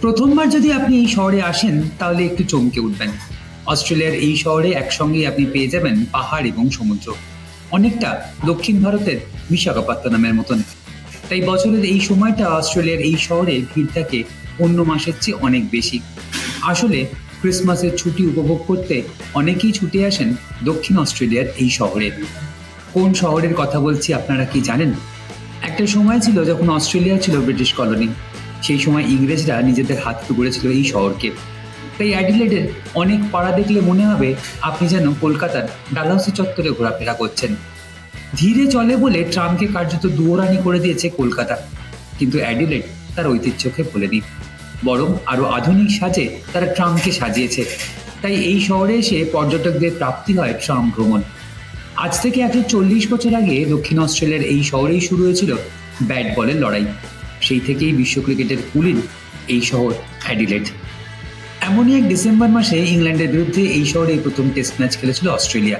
প্রথমবার যদি আপনি এই শহরে আসেন, তাহলে একটু চমকে উঠবেন। অস্ট্রেলিয়ার এই শহরে একসঙ্গেই আপনি পেয়ে যাবেন পাহাড় এবং সমুদ্র। অনেকটা দক্ষিণ ভারতের বিশাখাপত্তনমের মতন। তাই বছরের এই সময়টা অস্ট্রেলিয়ার এই শহরে ভিড় থাকে অন্য মাসের চেয়ে অনেক বেশি। আসলে ক্রিসমাসের ছুটি উপভোগ করতে অনেকেই ছুটে আসেন দক্ষিণ অস্ট্রেলিয়ার এই শহরে। কোন শহরের কথা বলছি আপনারা কি জানেন? একটা সময় ছিল যখন অস্ট্রেলিয়া ছিল ব্রিটিশ কলোনি। সেই সময় ইংরেজরা নিজেদের হাত গড়েছিল এই শহরকে। তাই অ্যাডিলেডের অনেক পাড়া দেখলে মনে হবে আপনি যেন কলকাতার ডালহাউসি চত্বরে ঘোরাফেরা করছেন। ধীরে চলে বলে ট্রামকে কার্যত দুয়োরানি করে দিয়েছে কলকাতা। কিন্তু অ্যাডিলেড তার ঐতিহ্যকে ভোলেনি। বরং আরও আধুনিক সাজে তারা ট্রামকে সাজিয়েছে। তাই এই শহরে এসে পর্যটকদের প্রাপ্তি হয় ট্রাম ভ্রমণ। আজ থেকে একশো চল্লিশ বছর আগে দক্ষিণ অস্ট্রেলিয়ার এই শহরেই শুরু হয়েছিল ব্যাট বলের লড়াই। সেই থেকেই বিশ্ব ক্রিকেটের কুলিন এই শহর অ্যাডিলেড। এমনই এক ডিসেম্বর মাসে ইংল্যান্ডের বিরুদ্ধে এই শহরে প্রথম টেস্ট ম্যাচ খেলেছিল অস্ট্রেলিয়া।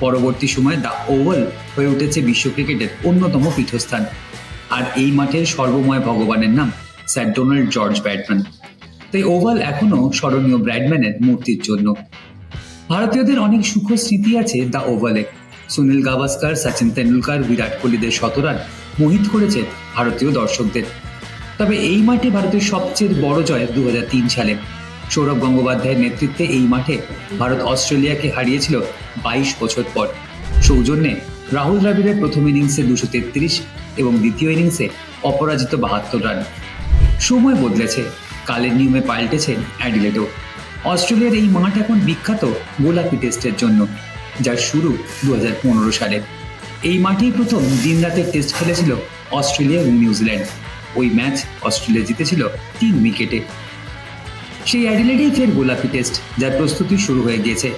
পরবর্তী সময়ে দ্য ওভাল হয়ে উঠেছে বিশ্ব ক্রিকেটের অন্যতম পীঠস্থান। আর এই মাঠের সর্বময় ভগবানের নাম স্যার ডোনাল্ড জর্জ ব্র্যাডম্যান। তাই ওভাল এখনও স্মরণীয় ব্র্যাডম্যানের মূর্তির জন্য। ভারতীয়দের অনেক সুখ স্মৃতি আছে দ্য ওভালে। সুনীল গাভাস্কার, সচিন তেন্ডুলকার, বিরাট কোহলিদের শতরান মোহিত করেছে ভারতীয় দর্শকদের। তবে এই মাঠে ভারতের সবচেয়ে বড় জয় দু হাজার তিন সালে। সৌরভ গঙ্গোপাধ্যায়ের নেতৃত্বে এই মাঠে ভারত অস্ট্রেলিয়াকে হারিয়েছিল বাইশ বছর পর। সৌজন্যে রাহুল দ্রাবিড়ের প্রথম ইনিংসে দুশো তেত্রিশ এবং দ্বিতীয় ইনিংসে অপরাজিত বাহাত্তর রান। সময় বদলেছে, কালের নিয়মে পাল্টেছে অ্যাডিলেডও অস্ট্রেলিয়ার এই মাঠ এখন বিখ্যাত গোলাপি টেস্টের জন্য, যার শুরু দু হাজার পনেরো সালে। এই মাঠেই প্রথম দিন রাতের টেস্ট খেলেছিল অস্ট্রেলিয়া এবং নিউজিল্যান্ড। ওই ম্যাচ অস্ট্রেলিয়া জিতেছিল তিন উইকেটে। সেই অ্যাডিলেডেই ফের গোলাপি টেস্ট, যার প্রস্তুতি শুরু হয়ে গিয়েছে।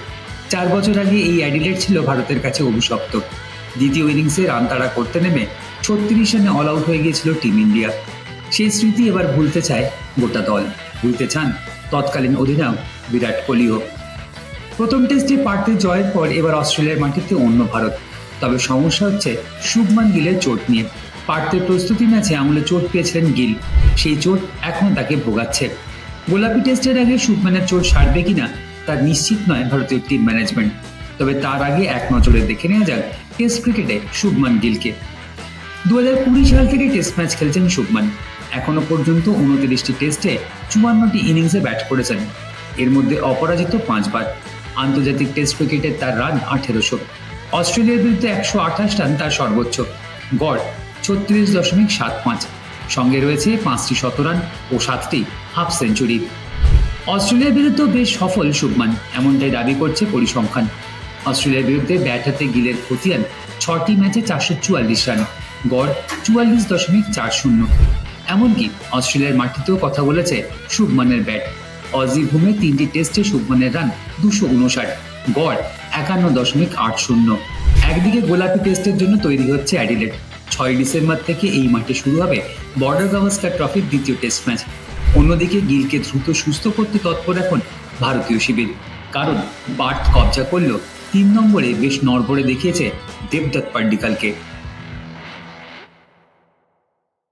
চার বছর আগে এই অ্যাডিলেড ছিল ভারতের কাছে অভিশপ্ত। দ্বিতীয় ইনিংসে রান তাড়া করতে নেমে ছত্রিশ রানে অল আউট হয়ে গিয়েছিল টিম ইন্ডিয়া। সেই স্মৃতি এবার ভুলতে চায় গোটা দল। ভুলতে চান তৎকালীন অধিনায়ক বিরাট কোহলিও। প্রথম টেস্টে পার্থে জয়ের পর এবার অস্ট্রেলিয়ার মাটিতে অন্য ভারত। তবে সমস্যা হচ্ছে শুভমান গিলের চোট নিয়ে। পার্থের প্রস্তুতি ম্যাচে আঙুলে চোট পেয়েছিলেন গিল। সেই চোট এখন তাকে ভোগাচ্ছে। গোলাপি টেস্টের আগে শুভমানের চোট সারবে কিনা তার নিশ্চিত নয় ভারতীয় টিম ম্যানেজমেন্ট তবে তার আগে এক নজরে দেখে নেওয়া যাক টেস্ট ক্রিকেটে শুভমান গিলকে। দু কুড়ি সাল থেকে টেস্ট ম্যাচ খেলছেন শুভমান। এখনও পর্যন্ত উনত্রিশটি টেস্টে চুয়ান্নটি ইনিংসে ব্যাট করেছেন। এর মধ্যে অপরাজিত পাঁচবার। আন্তর্জাতিক টেস্ট ক্রিকেটে তার রান আঠেরোশো। অস্ট্রেলিয়ার বিরুদ্ধে একশো আঠাশ রান তার সর্বোচ্চ। গড় ছত্রিশ দশমিক সাত পাঁচ। সঙ্গে রয়েছে পাঁচটি শতরান ও সাতটি হাফ সেঞ্চুরি। অস্ট্রেলিয়ার বিরুদ্ধে বেশ সফল শুভমান, এমনটাই দাবি করছে পরিসংখ্যান। অস্ট্রেলিয়ার বিরুদ্ধে ব্যাট হাতে গিলের খতিয়ান, ছটি ম্যাচে চারশো চুয়াল্লিশ রান, গড় চুয়াল্লিশ দশমিক চার শূন্য। এমনকি অস্ট্রেলিয়ার মাটিতেও কথা বলেছে শুভমানের ব্যাট। অজি ভূমে তিনটি টেস্টে শুভমানের রান দুশো উনষাট, গড় একান্ন দশমিক আট শূন্য। একদিকে গোলাপি টেস্টের জন্য তৈরি হচ্ছে অ্যাডিলেড ছয় ডিসেম্বর থেকে এই মাঠে শুরু হবে বর্ডার গাভাস্কার ট্রফির দ্বিতীয় টেস্ট ম্যাচ অন্যদিকে গিলকে দ্রুত সুস্থ করতে তৎপর এখন ভারতীয় শিবির। কারণ পার্থ কবজা করলেও তিন নম্বরে বেশ নড়বড়ে দেখিয়েছে দেবদত্ত পার্ডিকালকে